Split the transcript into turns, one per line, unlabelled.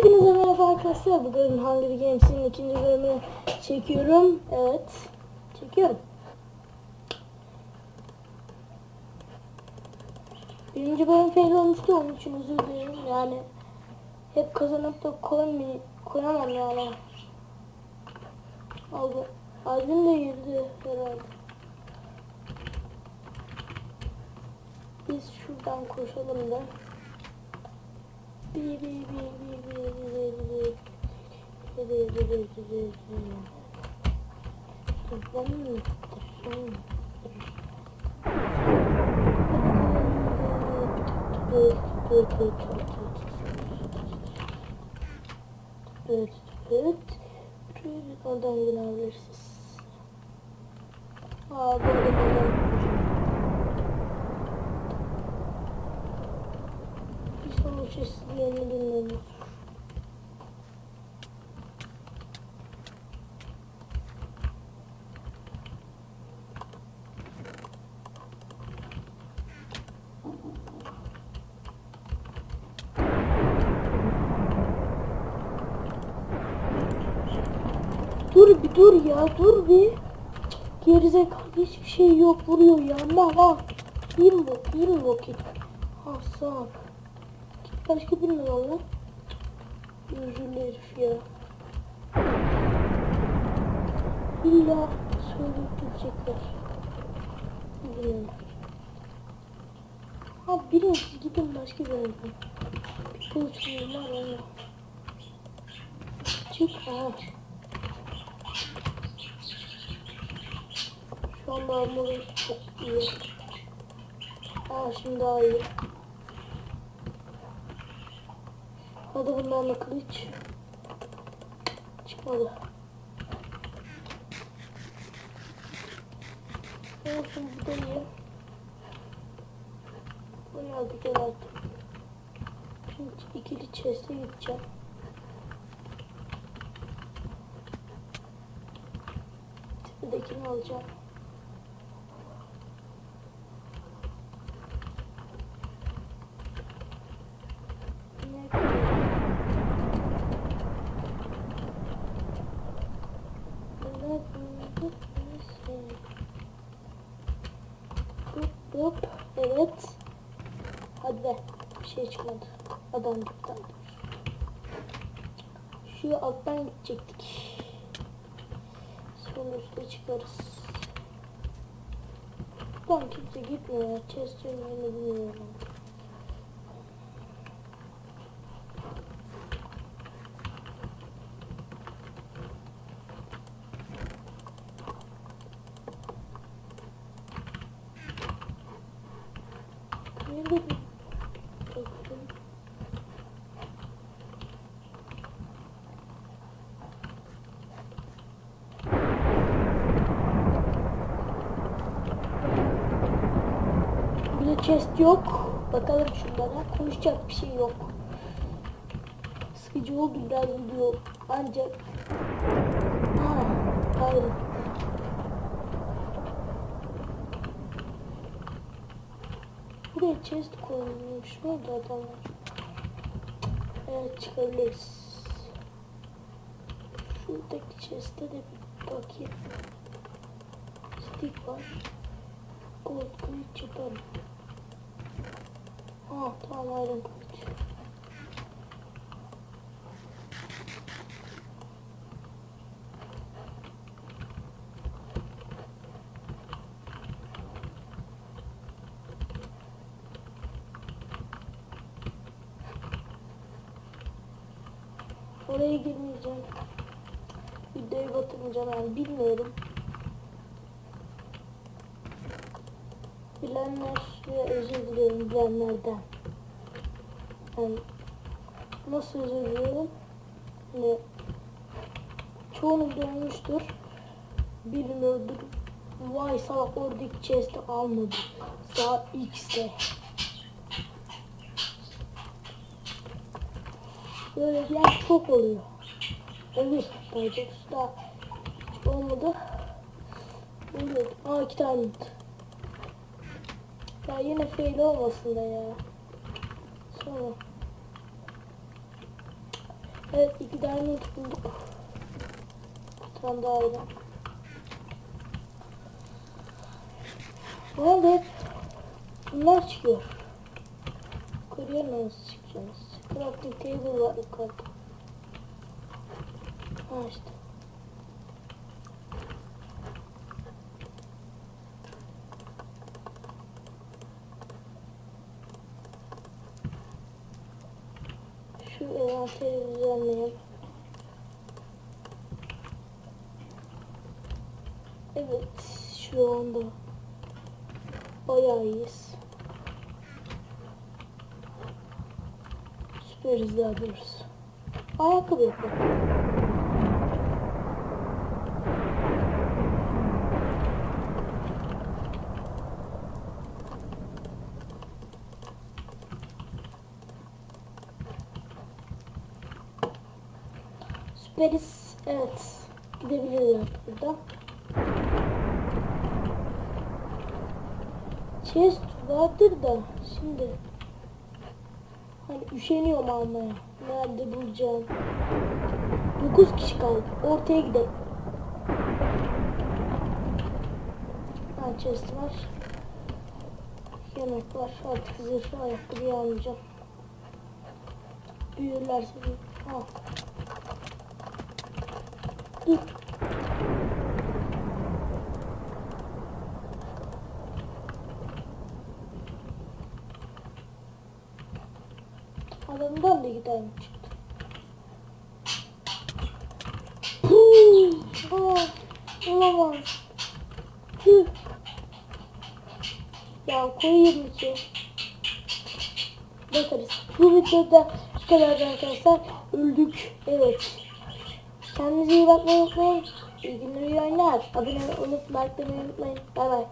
Hepinize merhaba arkadaşlar. Bugün Hunger Games'in ikinci bölümünü çekiyorum. Evet. Çekiyorum. Birinci bölüm fail olmuştu. Onun için özür dilerim. Yani hep kazanıp da koymay koyamam yani. Abi, albüm de girdi herhalde. Biz şuradan koşalım da. Dıt. Dıt. Oradan yine alabilirsiniz. Aa böyle böyle. Çeşitlerini bilmiyoruz. Dur bir dur ya dur bir. Gerizekalı hiçbir şey yok vuruyor ya. Ma ha. Bir bu? Bir mi vakit? Birine al lan. Üzüldü herif ya. İlla söyleyip gidecekler. Bilmiyorum. Ha birin siz gidin başka birine. Bir kılıç var onunla. Çık ağaç. Şu anda armorum çok iyi. Aa şimdi daha iyi. Hadi bunlarla kılıç. Çıkmadı. Olsun bu da iyi. Bayağı güzel artık. Şimdi ikili chest'e gideceğim. Tepedekini alacağım. Ne koyayım? Ne koyayım? Hop hop. Evet. Hadi be. Bir şey çıkmadı. Adam gitti. Şu alttan gidecektik. Sonra üstte çıkarız. Buradan kimse gitmiyor. Chest yönlerini bilmiyorum. Nerede bu? Bakın. Bir de chest yok. Bakalım şunlara. Konuşacak bir şey yok. Sıkıcı oldu biraz video. Ancak... Ha, hayır. Buraya chest koymuş. Nerede adamlar? Evet çıkabiliriz. Şuradaki chest'e de bir bakayım. Stick var. Gold kılıç yaparım. Oraya girmeyeceğim. Videoyu batırmayacağım yani bilmiyorum. Bilenler ve özür diliyorum bilenlerden. Yani nasıl özür diliyorum? Hani çoğunuz dönmüştür. Bilmiyordur. Vay salak oradaki chest'i almadı. Sağ X'te. Böyleler çok oluyor. Olur. Daha hiç olmadı. Oluyor. Aa iki tane. Ya yine fail olmasın da ya. Sonra. Evet iki tane bulduk. Bir tane daha öyle. Bu arada hep bunlar çıkıyor. Yukarıya nasıl çıkacağız? Crafting table var yukarıda. Ha işte. Şu envanteri düzenleyelim. Evet, şu anda bayağı iyiyiz. Süperiz daha doğrusu. Ayakkabı yapalım. Süperiz. Evet. Gidebilirler burada. Chest vardır da şimdi hani üşeniyorum almaya. Nerede bulacağım? 9 kişi kaldı. Ortaya gidelim. Ha chest var. Yemek var. Artık zırhlı ayakkabıyı almayacağım. Büyürlerse büyür. Ha. Adamdan da gidelim çıktı. Aa, olamaz. Tüh. Ya koyayım ki. Bakarız. Bu videoda bu kadar arkadaşlar. Öldük. Evet. Kendinize iyi bakmayı unutmayın. İyi günler, iyi oyunlar. Abone olup like demeyi unutmayın. Bay bay.